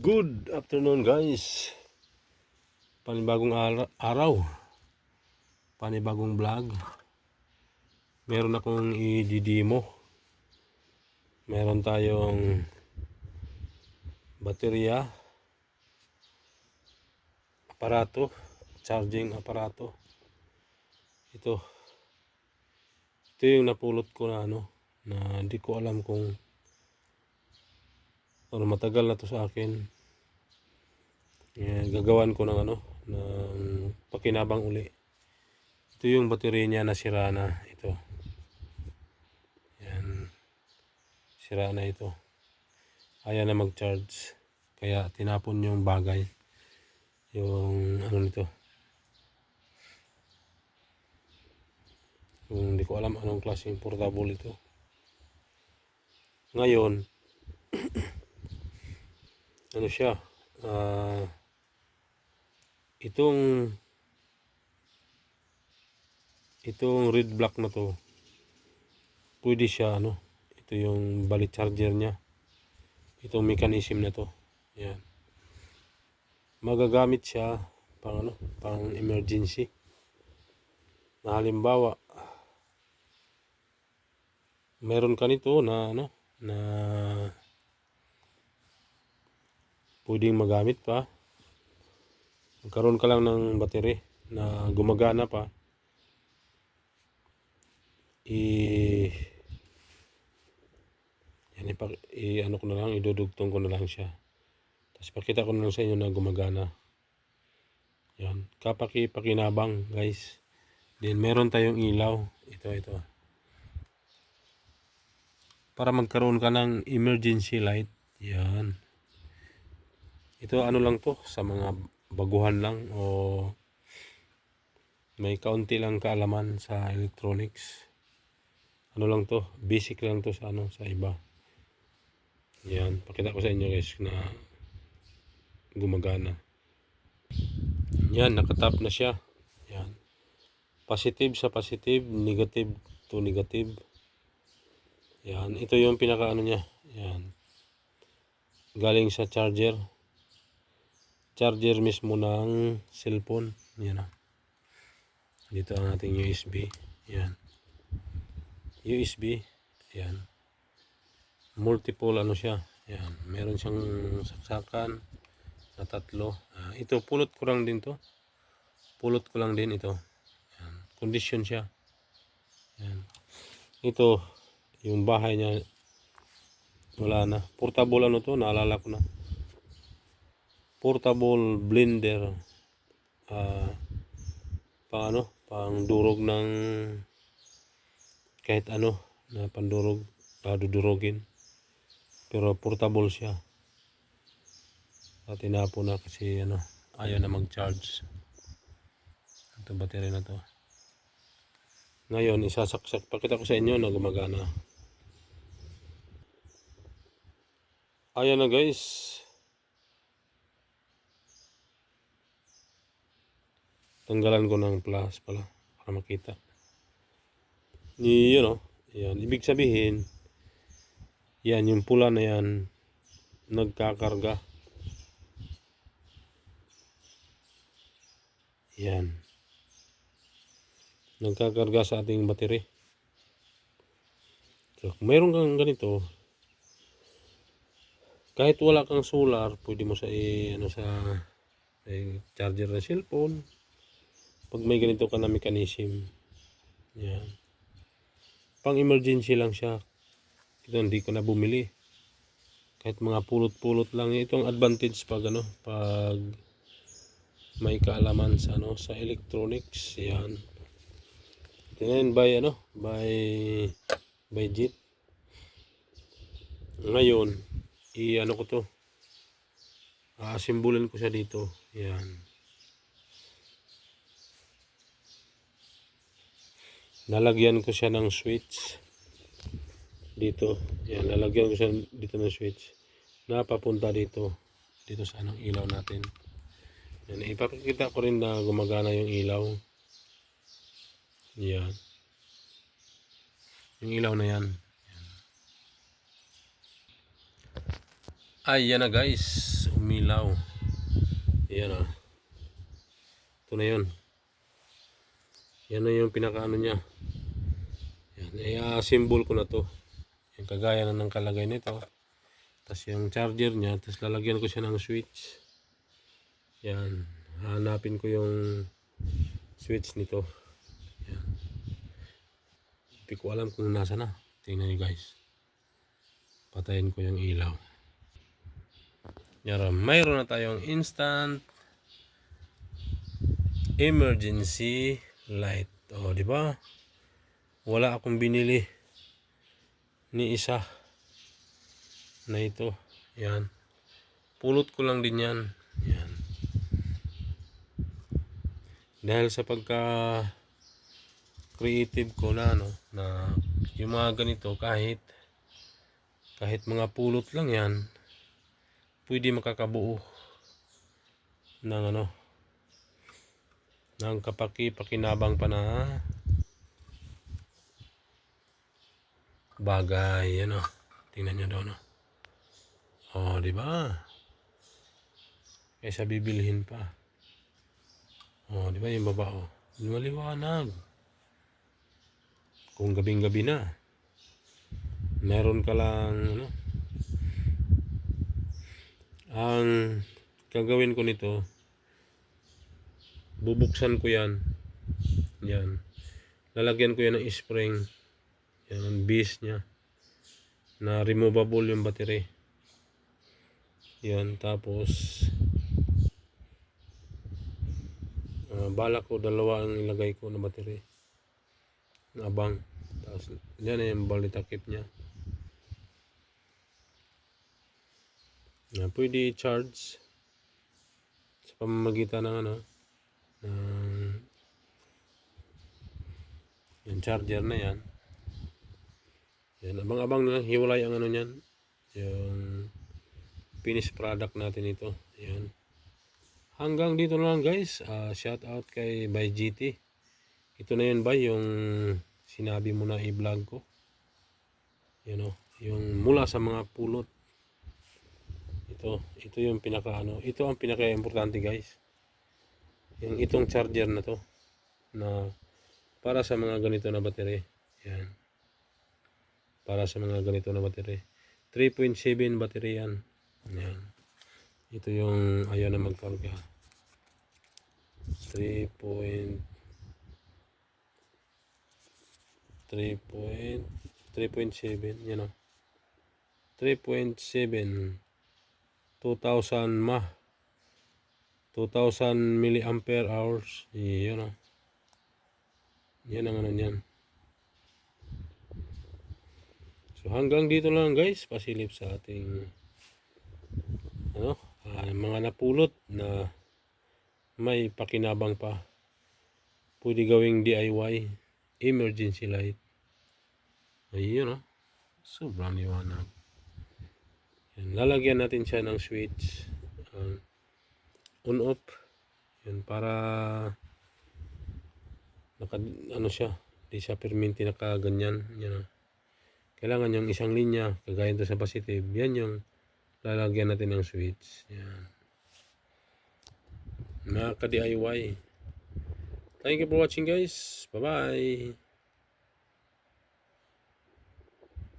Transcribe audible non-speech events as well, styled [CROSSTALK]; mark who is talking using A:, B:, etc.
A: Good afternoon guys. Panibagong ara- araw. Panibagong vlog. Meron akong i-demo. Meron tayong baterya, aparato, charging aparato. Ito. Ito yung napulot ko na ano, na di ko alam kung ano, matagal na to sa akin. Yan, gagawan ko ng ano, ng pakinabang uli. Ito yung baterya niya na sira na ito. Yan. Sira na ito. Ayaw na mag-charge. Kaya tinapon yung bagay. Yung ano nito. Yung hindi ko alam anong klaseng portable ito. Ngayon, [CLEARS THROAT] ano siya? Ah itong itong red block na to pwede siya ano ito yung bali charger niya. Itong mechanism na to. Yan magagamit siya pang ano pang emergency. Na halimbawa meron ka nito na ano na pwedeng magamit pa. Magkaroon ka lang ng battery na gumagana pa. I yan ipa, i ano ko na lang, idudugtong ko na lang siya. Tapos pakita ko na lang sa inyo na gumagana. Yan, kapaki pakinabang, guys. Then meron tayong ilaw. Ito, ito. Para magkaroon ka ng emergency light. Yan. Ito ano lang to sa mga baguhan lang o may kaunti lang kaalaman sa electronics. Ano lang to, basic lang to sa ano sa iba. Yan, pakita ko sa inyo guys na gumagana. Yan, nakatap na siya. Yan. Positive sa positive, negative to negative. Yan, ito yung pinaka ano niya. Yan. Galing sa charger charger mismo ng cellphone. Yan na. Dito ang ating USB. Yan. USB. Yan. Multiple ano siya. Yan. Meron siyang saksakan na tatlo. Ah, ito pulot ko lang din to. Pulot ko lang din ito. Yan. Condition siya. Yan. Ito yung bahay niya wala na. Portable ano to, naalala ko na portable blender uh, pang ano pang durog ng kahit ano na pandurog uh, dudurogin pero portable siya. At tinapo na kasi ano ayaw na mag charge ito battery na to. Ngayon isasaksak. Pakita ko sa inyo na gumagana. Ayan na guys tanggalan ko ng plus pala para makita. Yun o yan. Ibig sabihin yan yung pula na yan nagkakarga. Yan. Nagkakarga sa ating battery. So kung mayroon kang ganito kahit wala kang solar pwede mo sa i, ano sa eh, charger ng cellphone pag may ganito ka na mechanism yan. Pang emergency lang siya. Ito hindi ko na bumili. Kahit mga pulot-pulot lang. Itong advantage pag ano pag may kaalaman sa ano sa electronics yan. Tingnan by ano by by JIT ngayon i ano ko to. Aasimbulan ko siya dito. Yan nalagyan ko siya ng switch. Dito. Yan lalagyan ko siya dito ng switch. Na papunta dito. Dito sa anong ilaw natin. Yan ipapakita ko rin na gumagana yung ilaw. Yan. Yung ilaw na yan. Yan ay yan na guys. Umilaw. Ayan ah. Ito na yun. Yan na yung pinakaano niya. Yan. I-assemble ko na to. Yung kagaya na ng kalagay nito. Tapos yung charger niya. Tapos lalagyan ko siya ng switch. Yan. Hanapin ko yung switch nito. Yan. Hindi ko alam kung nasa na. Tingnan nyo guys. Patayin ko yung ilaw. Yan. Mayroon na tayong instant emergency light. O, di ba? Wala akong binili ni isa na ito. Yan. Pulot ko lang din yan. Yan. Dahil sa pagka creative ko na ano na yung mga ganito kahit kahit mga pulot lang yan pwede makakabuo ng ano ng kapaki pakinabang pa na bagay ano? Tingnan nyo doon oh, oh di ba? Kaysa bibilhin pa. Oh di ba yung baba oh? Maliwanag. Kung gabing gabi na meron ka lang ano? Ang gagawin ko nito bubuksan ko yan. Yan. Lalagyan ko yan ng spring. Yan ang base nya na removable yung battery. Yan tapos ah, balak ko dalawa ang ilagay ko na battery. Na abang tapos yan yung bali takip nya na pwede i-charge sa pamamagitan ng ano ng yung charger na yan. Yan abang-abang na lang hiwalay ang ano niyan. Yung finished product natin ito. Yan. Hanggang dito na lang guys. Ah, shout out kay by GT ito na yun ba yung sinabi mo na i-vlog ko. You know yung mula sa mga pulot. Ito ito yung pinaka ano ito ang pinaka importante guys yung itong charger na to na para sa mga ganito na battery. Yan. Para sa mga ganito na battery. 3.7 battery yan. Yan. Ito yung ayaw na magkarga. 3. 3.3.7 yan o. 3.7 2,000 mah 2,000 milliampere hours yun o yan ang ano yan so hanggang dito lang guys. Pasilip sa ating ano ah, mga napulot na may pakinabang pa. Pwede gawing DIY emergency light. Ayun o sobrang liwanag. Yan, lalagyan natin siya ng switch. Uh, on off yan para naka ano siya di siya perminti nakaganyan yan o. kailangan yung isang linya kagaya ito sa positive yan yung lalagyan natin ng switch yan. Nakaka DIY thank you for watching guys. Bye bye